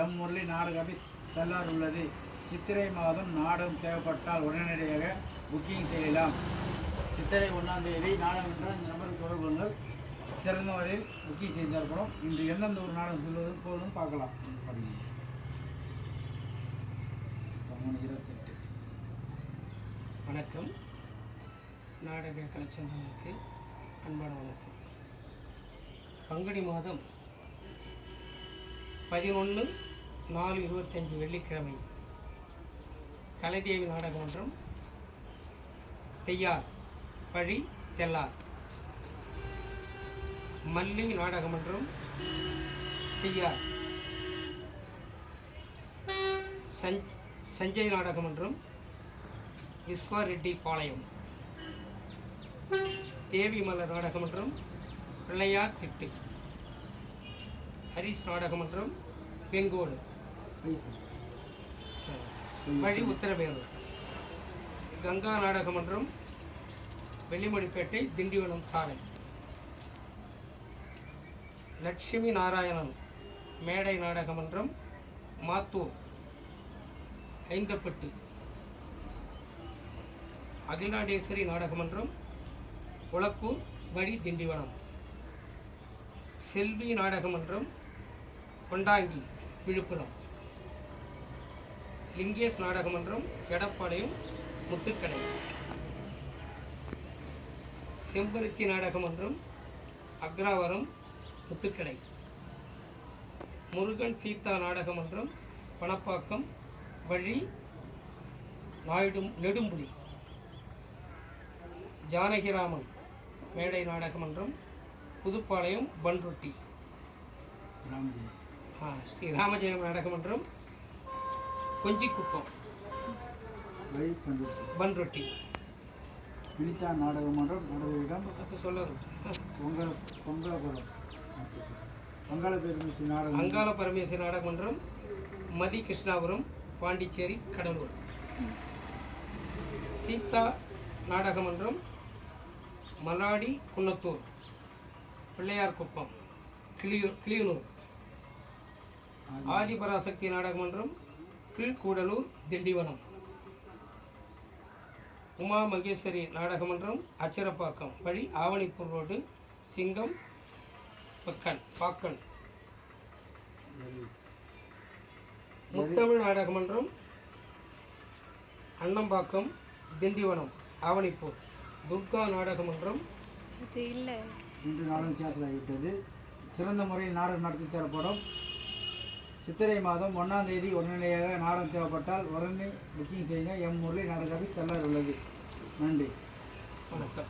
M Murali நாடகபி தள்ளார் உள்ளது. சித்திரை மாதம் நாடகம் தேவைப்பட்டால் உடனடியாக புக்கிங் செய்யலாம். சித்திரை ஒன்றாம் தேதி நாடகம் என்றால் இந்த நம்பருக்கு தொடர்பு கொள்ளுங்கள். சிறந்த வரையில் புக்கிங் செய்து தரப்படும் இன்று எந்தெந்த ஒரு நாடகம் சொல்வது போதும் பார்க்கலாம். இருபத்தெட்டு. வணக்கம். நாடக கலைச்சந்தங்களுக்கு அன்பான வணக்கம். பங்குனி மாதம் பதினொன்று நாலு இருபத்தஞ்சி வெள்ளிக்கிழமை. கலைதேவி நாடகமன்றம் தெய்யார் பழி தெல்லார். மல்லி நாடகமன்றம் செய்யார். சஞ் சஞ்சய் நாடகமன்றம் விஸ்வரெட்டி பாளையம் தேவிமலர் நாடகமன்றம் பிள்ளையார் திட்டு. ஹரிஸ் நாடகமன்றம் வெங்கோடு வழி உத்தரமேரூர். கங்கா நாடகமன்றம் வெள்ளிமணிப்பேட்டை திண்டிவனம் சாலை. லட்சுமி நாராயணன் மேடை நாடகமன்றம் மாத்தூர். ஐந்தப்பட்டு. அகிலாண்டேஸ்வரி நாடகமன்றம் உழக்கூர் வழி திண்டிவனம். செல்வி நாடகமன்றம் கொண்டாங்கி விழுப்புரம். லிங்கேஷ் நாடகமன்றம் எடப்பாளையம் முத்துக்கடை. செம்பருத்தி நாடகமன்றம் அக்ராவரம் முத்துக்கடை. முருகன் சீதா நாடகமன்றம் பணப்பாக்கம் வழி நாயுடும் நெடும்புலி. ஜானகிராமன் மேடை நாடகமன்றம் புதுப்பாளையம் பன்ருட்டி ஸ்ரீ ராமஜெயம் நாடகமன்றம் கொஞ்சிக்குப்பம் பன்ருட்டி வினிதா நாடகமன்றம் நடுவரிடம் சொல்லாது பொங்கல பொங்கலபுரம். பொங்கல பெருமிசி நாடகம். அங்காள பரமேஸ்வரி நாடகமன்றம் மதி கிருஷ்ணாபுரம் பாண்டிச்சேரி கடலூர். சீதா நாடகமன்றம் மலாடி குன்னத்தூர். பிள்ளையார் குப்பம் கிளியூ கிளியனூர். ஆதிபராசக்தி நாடகமன்றம் கீழ்கூடலூர் திண்டிவனம். உமா மகேஸ்வரி நாடகமன்றம் அச்சரப்பாக்கம் வழி ஆவணிப்பூர் ரோடு சிங்கம் பக்கன் பாக்கன். முத்தமிழ் நாடகமன்றம் அன்னம்பாக்கம் திண்டிவனம் ஆவணிப்பூர். துர்கா நாடகமன்றம் இது இல்லை. இன்று நாடகம் கேன்சல் ஆகிவிட்டது. சிறந்த முறையில் நாடகம் நடத்தி தரப்படும். சித்திரை மாதம் ஒன்றாம் தேதி உடனடியாக நாடகம் தேவைப்பட்டால் உடனே புக்கிங் செய்யுங்க. எம் முரளி நாடகாவில் செல்ல உள்ளது. நன்றி. வணக்கம்.